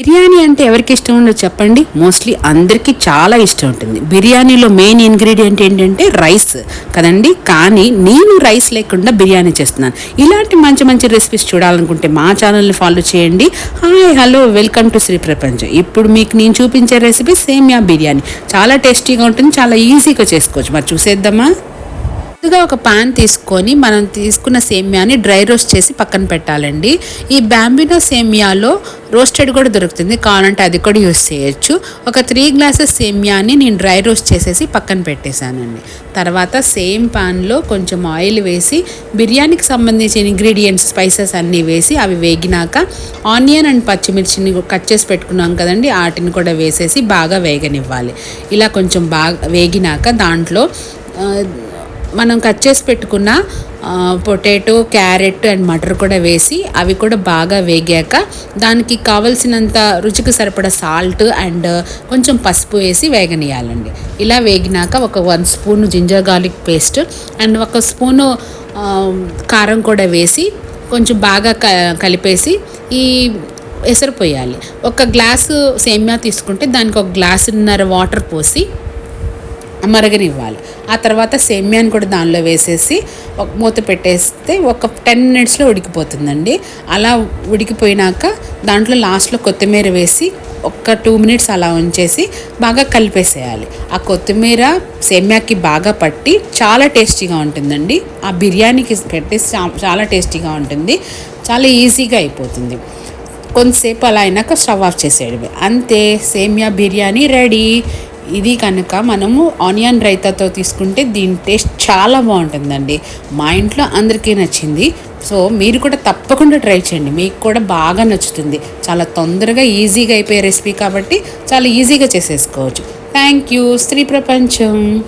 బిర్యానీ అంటే ఎవరికి ఇష్టం ఉండదు చెప్పండి. మోస్ట్లీ అందరికీ చాలా ఇష్టం ఉంటుంది. బిర్యానీలో మెయిన్ ఇంగ్రీడియంట్ ఏంటంటే రైస్ కదండి. కానీ నేను రైస్ లేకుండా బిర్యానీ చేస్తున్నాను. ఇలాంటి మంచి మంచి రెసిపీస్ చూడాలనుకుంటే మా ఛానల్ని ఫాలో చేయండి. Hi hello welcome to Sri Prapancham ఇప్పుడు మీకు నేను చూపించే రెసిపీ సేమియా బిర్యానీ. చాలా టేస్టీగా ఉంటుంది చాలా ఈజీగా చేసుకోవచ్చు. మరి చూసేద్దామా? ముందుగా ఒక పాన్ తీసుకొని మనం తీసుకున్న సేమియాని డ్రై రోస్ట్ చేసి పక్కన పెట్టాలండి. ఈ బ్యాంబినో సేమియాలో రోస్టెడ్ కూడా దొరుకుతుంది. కావాలంటే అది కూడా యూస్ చేయొచ్చు. ఒక త్రీ గ్లాసెస్ సేమియాని నేను డ్రై రోస్ట్ చేసేసి పక్కన పెట్టేశానండి. తర్వాత సేమ్ పాన్లో కొంచెం ఆయిల్ వేసి బిర్యానీకి సంబంధించిన ఇంగ్రీడియంట్స్ స్పైసెస్ అన్నీ వేసి అవి వేగినాక ఆనియన్ అండ్ పచ్చిమిర్చిని కట్ చేసి పెట్టుకున్నాం కదండి. వాటిని కూడా వేసేసి బాగా వేగనివ్వాలి. ఇలా కొంచెం బాగా వేగినాక దాంట్లో మనం కట్ చేసి పెట్టుకున్న పొటాటో క్యారెట్ అండ్ మటర్ కూడా వేసి అవి కూడా బాగా వేగాక దానికి కావలసినంత రుచికి సరిపడా సాల్ట్ అండ్ కొంచెం పసుపు వేసి వేగనీయాలండి. ఇలా వేగినాక ఒక one spoon ginger garlic paste and ఒక స్పూను కారం కూడా వేసి కొంచెం బాగా క కలిపేసి ఈ ఎసరు పోయాలి. ఒక గ్లాసు సేమ్యా తీసుకుంటే దానికి ఒక గ్లాసున్నర వాటర్ పోసి మరగనివ్వాలి. ఆ తర్వాత సేమ్యాన్ని కూడా దానిలో వేసేసి ఒక మూత పెట్టేస్తే ఒక టెన్ మినిట్స్లో ఉడికిపోతుందండి. అలా ఉడికిపోయినాక దాంట్లో లాస్ట్లో కొత్తిమీర వేసి ఒక టూ మినిట్స్ అలా ఉంచేసి బాగా కలిపేసేయాలి. ఆ కొత్తిమీర సేమ్యాకి బాగా పట్టి చాలా టేస్టీగా ఉంటుందండి. ఆ బిర్యానీకి పెట్టి చా- చాలా టేస్టీగా ఉంటుంది. చాలా ఈజీగా అయిపోతుంది. కొంతసేపు అలా అయినాక స్టవ్ ఆఫ్ చేసేయడమే. అంతే సేమియా బిర్యానీ రెడీ. ఇది కనుక మనము ఆనియన్ రైతాతో తీసుకుంటే దీని టేస్ట్ చాలా బాగుంటుందండి. మా ఇంట్లో అందరికీ నచ్చింది. సో మీరు కూడా తప్పకుండా ట్రై చేయండి. మీకు కూడా బాగా నచ్చుతుంది. చాలా తొందరగా ఈజీగా అయిపోయే రెసిపీ కాబట్టి చాలా ఈజీగా చేసేసుకోవచ్చు. Thank you. స్త్రీ ప్రపంచం.